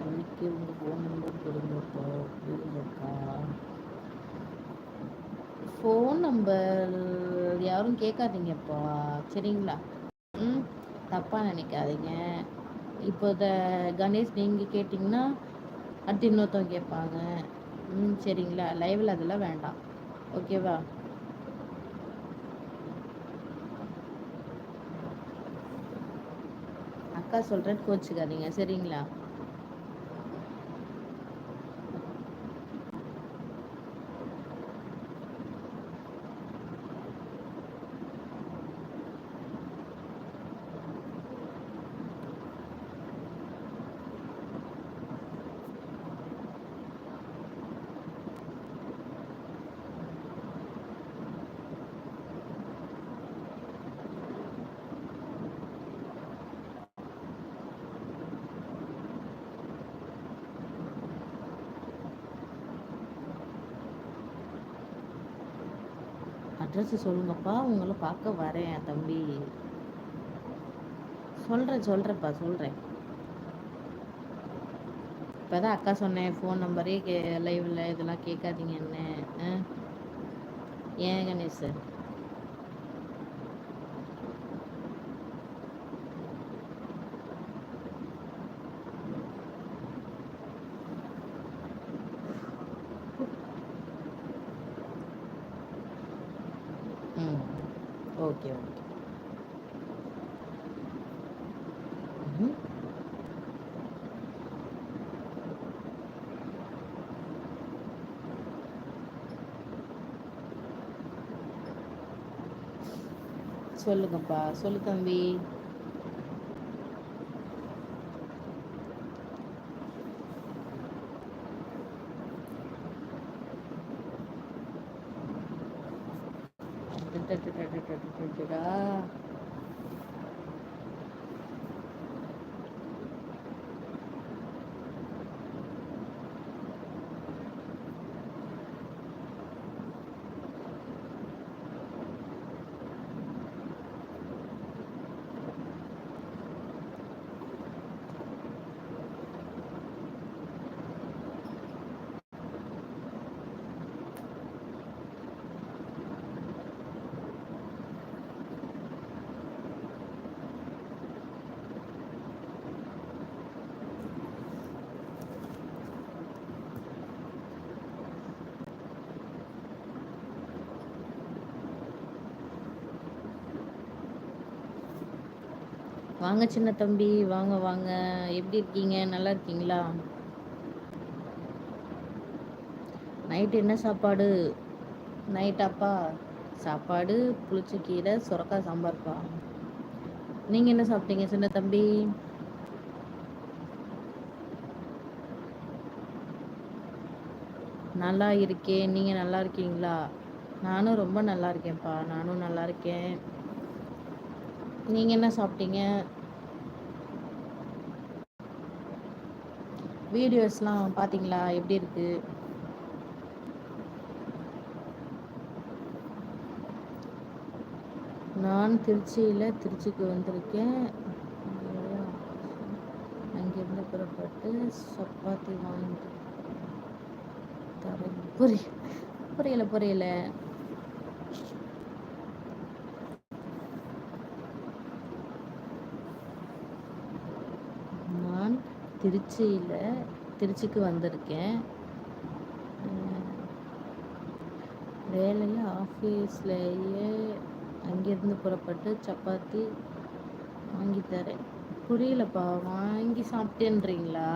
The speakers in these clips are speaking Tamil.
தம்பிக்கு உங்கள் ஃபோன் நம்பர் கொடுங்கப்பா கொடுங்கக்கா ஃபோன் நம்பர் யாரும் கேட்காதீங்கப்பா. சரிங்களா? ம் தப்பாக நினைக்காதீங்க. இப்போ த கணேஷ் நீங்கள் கேட்டிங்கன்னா அடுத்து இன்னொருத்தவங்க கேட்பாங்க. ம் சரிங்களா? லைவில் அதெல்லாம் வேண்டாம். ஓகேவா அக்கா சொல்கிறேன் கோச்சுக்காதீங்க. சரிங்களா? அட்ரஸ் சொல்லுங்கப்பா உங்களை பார்க்க வரேன் தம்பி. சொல்கிறேன் சொல்கிறேன்ப்பா சொல்கிறேன் இப்போ தான் அக்கா சொன்னேன் ஃபோன் நம்பரே கே லைவில் இதெல்லாம் கேட்காதீங்கன்னு ஏன் கணேஷ் சார்? Okay okay. சொல்லுங்கப்பா சொல்லு தம்பி. 뚜뚜뚜뚜뚜뚜뚜뚜뚜 வாங்க சின்ன தம்பி வாங்க வாங்க. எப்படி இருக்கீங்க? நல்லா இருக்கீங்களா? நைட்டு என்ன சாப்பாடு? நைட்டாப்பா சாப்பாடு புளிச்சக்கீரை சுரக்காய் சாம்பார்ப்பா. நீங்கள் என்ன சாப்பிட்டீங்க சின்ன தம்பி? நல்லா இருக்கேன். நீங்கள் நல்லா இருக்கீங்களா? நானும் ரொம்ப நல்லா இருக்கேன்ப்பா. நானும் நல்லா இருக்கேன். நீங்கள் என்ன சாப்பிட்டீங்க? வீடியோஸ்லாம் பார்த்தீங்களா? எப்படி இருக்கு? நான் திருச்சியில் திருச்சிக்கு வந்திருக்கேன். அங்கேருந்து புறப்பட்டு சப்பாத்தி வாங்கிட்டு தரேன். புரிய புரியல புரியல நான் திருச்சியில் திருச்சிக்கு வந்திருக்கேன். வேலையில் ஆஃபீஸ்லேயே அங்கேருந்து புறப்பட்டு சப்பாத்தி வாங்கி தரேன். புரியலப்பா வாங்கி சாப்பிட்டேன்றீங்களா?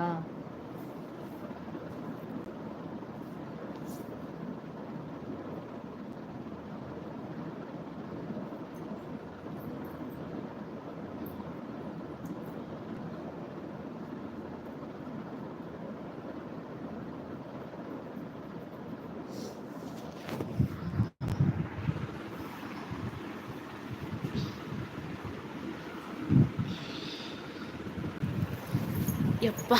எப்பா